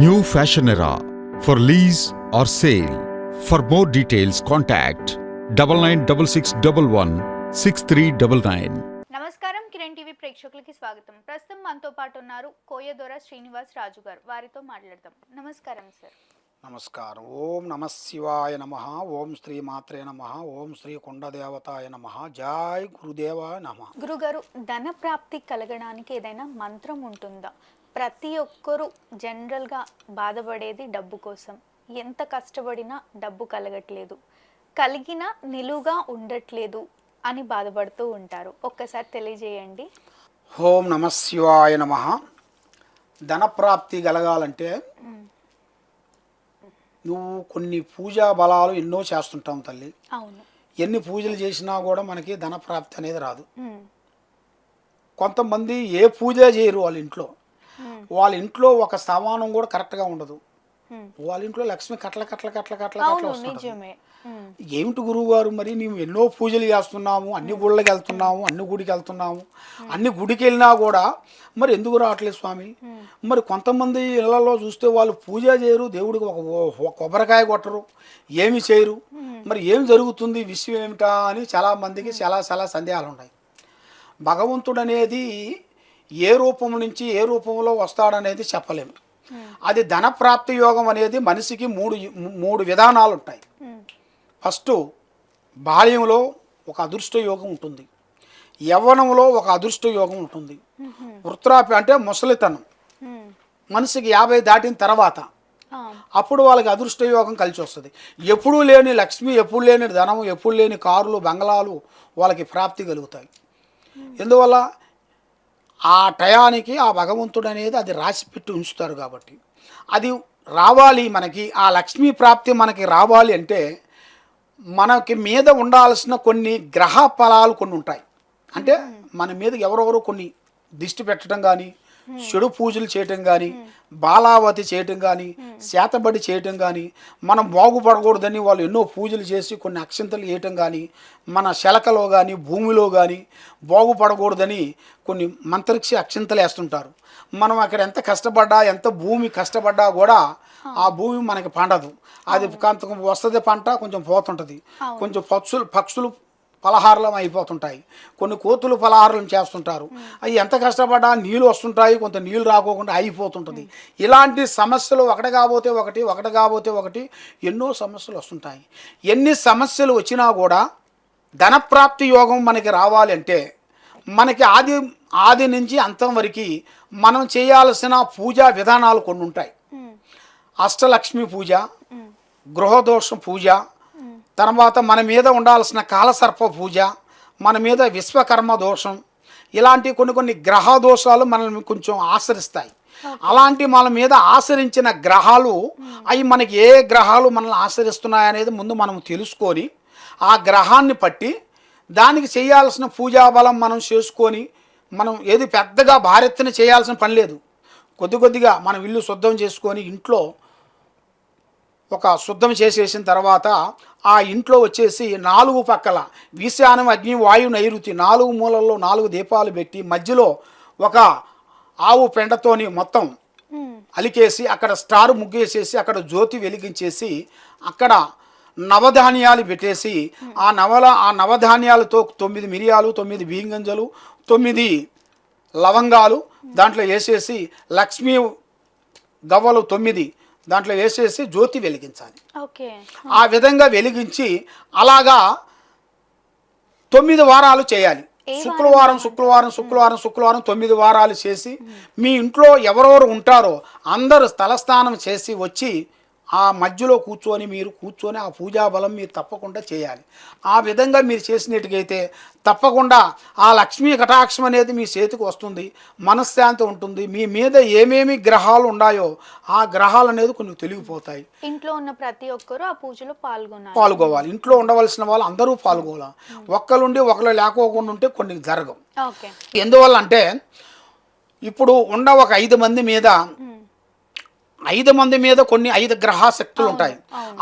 New Fashion Era. For lease or sale. For more details, contact double nine double six double one six three double nine. నమస్కారం Kiran TV ప్రేక్షకులకి స్వాగతం. ప్రస్తుతం మనతో పాటు ఉన్నారు కోయదొర శ్రీనివాస్ రాజు గారు. వారితో మాట్లాడదాం. నమస్కారం సార్. నమస్కారం. ఓం నమ శివాయ నమ. ఓం శ్రీ మాత్రే నమ. ఓం శ్రీ కుండదేవతాయ నమ. జాయ్ గురుదేవాయ నమ. గురుగారు ధన ప్రాప్తి కలగడానికి ఏదైనా మంత్రం ఉంటుందా? ప్రతి ఒక్కరూ జనరల్గా బాధపడేది డబ్బు కోసం. ఎంత కష్టపడినా డబ్బు కలగట్లేదు. కలిగిన నిలువుగా ఉండట్లేదు అని బాధపడుతూ ఉంటారు. ఒక్కసారి తెలియజేయండి. ఓం నమ శివాయ నమ. ధనప్రాప్తి కలగాలంటే నువ్వు కొన్ని పూజా బలాలు ఎన్నో చేస్తుంటాం తల్లి. అవును. ఎన్ని పూజలు చేసినా కూడా మనకి ధనప్రాప్తి అనేది రాదు. కొంతమంది ఏ పూజ చేయరు వాళ్ళ ఇంట్లో. వాళ్ళ ఇంట్లో ఒక సామానం కూడా కరెక్ట్గా ఉండదు. వాళ్ళ ఇంట్లో లక్ష్మి కట్ల కట్ల కట్ల కట్ల కట్ల ఏమిటి గురువు గారు మరి మేము ఎన్నో పూజలు చేస్తున్నాము అన్ని గుళ్ళకి వెళ్తున్నాము అన్ని గుడికి వెళ్తున్నాము అన్ని గుడికి వెళ్ళినా కూడా మరి ఎందుకు రావట్లేదు స్వామి? మరి కొంతమంది ఇళ్ళలో చూస్తే వాళ్ళు పూజ చేయరు దేవుడికి ఒక ఒక కొబ్బరికాయ కొట్టరు ఏమి చేయరు. మరి ఏం జరుగుతుంది విషయం ఏమిటా అని చాలా మందికి చాలా చాలా సందేహాలు ఉన్నాయి భగవంతుడు అనేది ఏ రూపం నుంచి ఏ రూపంలో వస్తాడనేది చెప్పలేము. అది ధనప్రాప్తి యోగం అనేది మనిషికి మూడు మూడు విధానాలు ఉంటాయి ఫస్ట్ బాల్యంలో ఒక అదృష్ట యోగం ఉంటుంది. యవ్వనంలో ఒక అదృష్ట యోగం ఉంటుంది. వృత్రాప్య అంటే ముసలితనం. మనిషికి యాభై దాటిన తర్వాత అప్పుడు వాళ్ళకి అదృష్ట యోగం కలిసి వస్తుంది. ఎప్పుడూ లేని లక్ష్మి ఎప్పుడు లేని ధనం ఎప్పుడు లేని కారులు బంగ్లాలు వాళ్ళకి ప్రాప్తి కలుగుతాయి. ఎందువల్ల? ఆ టయానికి ఆ భగవంతుడు అనేది అది రాసి పెట్టి ఉంచుతారు కాబట్టి. అది రావాలి మనకి ఆ లక్ష్మీ ప్రాప్తి మనకి రావాలి అంటే మనకి మీద ఉండాల్సిన కొన్ని గ్రహ ఫలాలు కొన్ని ఉంటాయి. అంటే మన మీద ఎవరెవరో కొన్ని దిష్టి పెట్టడం కానీ చెడు పూజలు చేయటం కానీ బాలావతి చేయటం కానీ శాతబడి చేయటం కానీ మనం బాగుపడకూడదని వాళ్ళు ఎన్నో పూజలు చేసి కొన్ని అక్షంతలు వేయటం కానీ మన శలకలో కానీ భూమిలో కానీ బాగుపడకూడదని కొన్ని మంత్రిక్షి అక్షంతలు వేస్తుంటారు. మనం అక్కడ ఎంత కష్టపడ్డా ఎంత భూమి కష్టపడ్డా కూడా ఆ భూమి మనకి పండదు. అది కొంత వస్తుంది పంట కొంచెం పోతుంటుంది. కొంచెం పక్షులు పక్షులు పలహారం అయిపోతుంటాయి. కొన్ని కోతులు పలహారం చేస్తుంటారు. అవి ఎంత కష్టపడ్డా నీళ్ళు వస్తుంటాయి కొంత నీళ్ళు రాకోకుండా అయిపోతుంటుంది. ఇలాంటి సమస్యలు ఒకటి కాబోతే ఒకటి ఒకటి కాబోతే ఒకటి ఎన్నో సమస్యలు వస్తుంటాయి. ఎన్ని సమస్యలు వచ్చినా కూడా ధనప్రాప్తి యోగం మనకి రావాలి అంటే మనకి ఆది ఆది నుంచి అంతం వరకు మనం చేయాల్సిన పూజా విధానాలు కొన్ని ఉంటాయి అష్టలక్ష్మి పూజ గృహదోషం పూజ తర్వాత మన మీద ఉండాల్సిన కాలసర్ప పూజ మన మీద విశ్వకర్మ దోషం ఇలాంటి కొన్ని కొన్ని గ్రహ దోషాలు మనల్ని కొంచెం ఆశ్రయిస్తాయి. అలాంటి మన మీద ఆశ్రయించిన గ్రహాలు అవి మనకి ఏ గ్రహాలు మనల్ని ఆశ్రయిస్తున్నాయి అనేది ముందు మనం తెలుసుకొని ఆ గ్రహాన్ని పట్టి దానికి చేయాల్సిన పూజా బలం మనం చేసుకొని మనం ఏది పెద్దగా భారెత్తున చేయాల్సిన పని లేదు. కొద్ది కొద్దిగా మనం ఇల్లు శుద్ధం చేసుకొని ఇంట్లో ఒక శుద్ధం చేసేసిన తర్వాత ఆ ఇంట్లో వచ్చేసి నాలుగు పక్కల ఈశాన్యం అగ్ని వాయు నైరుతి నాలుగు మూలల్లో నాలుగు దీపాలు పెట్టి మధ్యలో ఒక ఆవు పెండతోని మొత్తం అలికేసి అక్కడ స్టార్ ముగ్గేసేసి అక్కడ జ్యోతి వెలిగించేసి అక్కడ నవధాన్యాలు పెట్టేసి ఆ నవల ఆ నవధాన్యాలతో తొమ్మిది మిరియాలు తొమ్మిది బియ్యం గింజలు తొమ్మిది లవంగాలు దాంట్లో వేసేసి లక్ష్మీ గవ్వలు తొమ్మిది దాంట్లో వేసేసి జ్యోతి వెలిగించాలి. ఓకే. ఆ విధంగా వెలిగించి అలాగా తొమ్మిది వారాలు చేయాలి. శుక్రవారం శుక్రవారం శుక్రవారం శుక్రవారం తొమ్మిది వారాలు చేసి మీ ఇంట్లో ఎవరెవరు ఉంటారో అందరూ తలస్నానం చేసి వచ్చి ఆ మధ్యలో కూర్చొని మీరు కూర్చొని ఆ పూజా బలం మీరు తప్పకుండా చేయాలి. ఆ విధంగా మీరు చేసినట్టుగైతే తప్పకుండా ఆ లక్ష్మీ కటాక్షం అనేది మీ చేతికి వస్తుంది మనశ్శాంతి ఉంటుంది. మీ మీద ఏమేమి గ్రహాలు ఉన్నాయో ఆ గ్రహాలు అనేది కొన్ని తొలగిపోతాయి. ఇంట్లో ఉన్న ప్రతి ఒక్కరూ ఆ పూజలో పాల్గొనాలి. పాల్గొవాలి. ఇంట్లో ఉండవలసిన వాళ్ళు అందరూ పాల్గొవాలి ఒక్కరుండి ఒకరు లేకోకుండా ఉంటే కొన్ని జరగవు. ఎందువల్ల అంటే ఇప్పుడు ఉన్న ఒక ఐదు మంది మీద ఐదు మంది మీద కొన్ని ఐదు గ్రహాశక్తులు ఉంటాయి.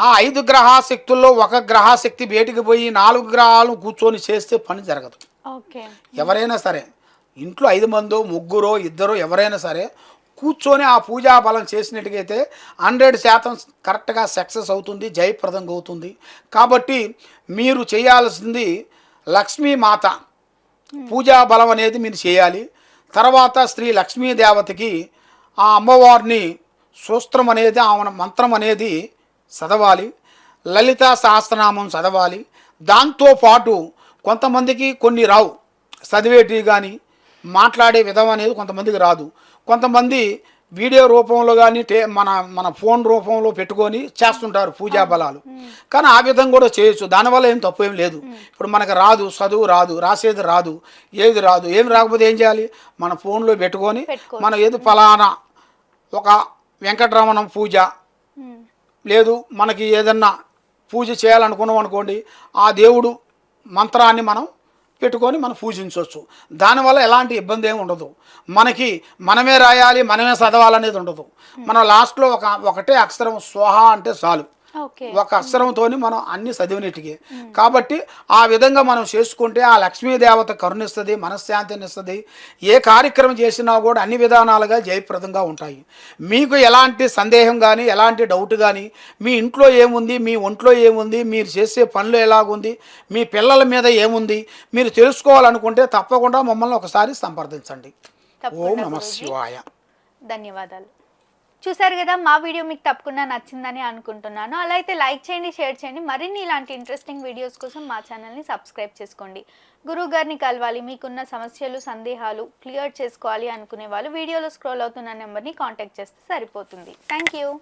ఆ ఐదు గ్రహాశక్తుల్లో ఒక గ్రహాశక్తి బయటికి పోయి నాలుగు గ్రహాలు కూర్చొని చేస్తే పని జరగదు. ఎవరైనా సరే ఇంట్లో ఐదు మందో ముగ్గురో ఇద్దరో ఎవరైనా సరే కూర్చొని ఆ పూజా బలం చేసినట్టుగైతే హండ్రెడ్ శాతం కరెక్ట్గా సక్సెస్ అవుతుంది జయప్రదంగా అవుతుంది. కాబట్టి మీరు చేయాల్సింది లక్ష్మీ మాత. పూజా బలం అనేది మీరు చేయాలి. తర్వాత శ్రీ లక్ష్మీ దేవతకి ఆ అమ్మవారిని సూస్త్రం అనేది ఆమె మంత్రం అనేది చదవాలి. లలిత సహస్రనామం చదవాలి. దాంతోపాటు కొంతమందికి కొన్ని రావు. చదివేటివి కానీ మాట్లాడే విధం అనేది కొంతమందికి రాదు. కొంతమంది వీడియో రూపంలో కానీ టే మన మన ఫోన్ రూపంలో పెట్టుకొని చేస్తుంటారు పూజా బలాలు. కానీ ఆ విధంగా కూడా చేయొచ్చు. దానివల్ల ఏం తప్పు ఏం లేదు. ఇప్పుడు మనకు రాదు చదువు రాదు రాసేది రాదు ఏది రాదు ఏం రాకపోతే ఏం చేయాలి? మన ఫోన్లో పెట్టుకొని. మనం ఏది ఫలానా ఒక వెంకటరమణం పూజ. లేదు మనకి ఏదన్నా పూజ చేయాలనుకున్నాం అనుకోండి ఆ దేవుడు మంత్రాన్ని మనం పెట్టుకొని మనం పూజించవచ్చు. దానివల్ల ఎలాంటి ఇబ్బంది ఏమి ఉండదు. మనకి మనమే రాయాలి మనమే చదవాలనేది ఉండదు. మనం లాస్ట్లో ఒక ఒకటే అక్షరం స్వహ అంటే చాలు. ఒక అక్షరంతోని మనం అన్ని చదివినట్టుగా కాబట్టి ఆ విధంగా మనం చేసుకుంటే ఆ లక్ష్మీదేవత కరుణిస్తుంది మనశ్శాంతిని ఇస్తుంది. ఏ కార్యక్రమం చేసినా కూడా అన్ని విధానాలుగా జయప్రదంగా ఉంటాయి. మీకు ఎలాంటి సందేహం కానీ ఎలాంటి డౌట్ కానీ మీ ఇంట్లో ఏముంది మీ ఒంట్లో ఏముంది మీరు చేసే పనులు ఎలాగుంది మీ పిల్లల మీద ఏముంది మీరు తెలుసుకోవాలనుకుంటే తప్పకుండా మమ్మల్ని ఒకసారి సంప్రదించండి. ఓం నమ. శివాయ. ధన్యవాదాలు. చూసారు కదా మా వీడియో మీకు తప్పకుండా నచ్చిందని అనుకుంటున్నాను. అలా అయితే లైక్ చేయండి షేర్ చేయండి. మరిన్ని ఇలాంటి ఇంట్రెస్టింగ్ వీడియోస్ కోసం మా ఛానల్ని సబ్స్క్రైబ్ చేసుకోండి. గురువు గారిని కలవాలి మీకున్న సమస్యలు సందేహాలు క్లియర్ చేసుకోవాలి అనుకునే వాళ్ళు వీడియోలో స్క్రోల్ అవుతున్న నెంబర్ని కాంటాక్ట్ చేస్తే సరిపోతుంది. Thank you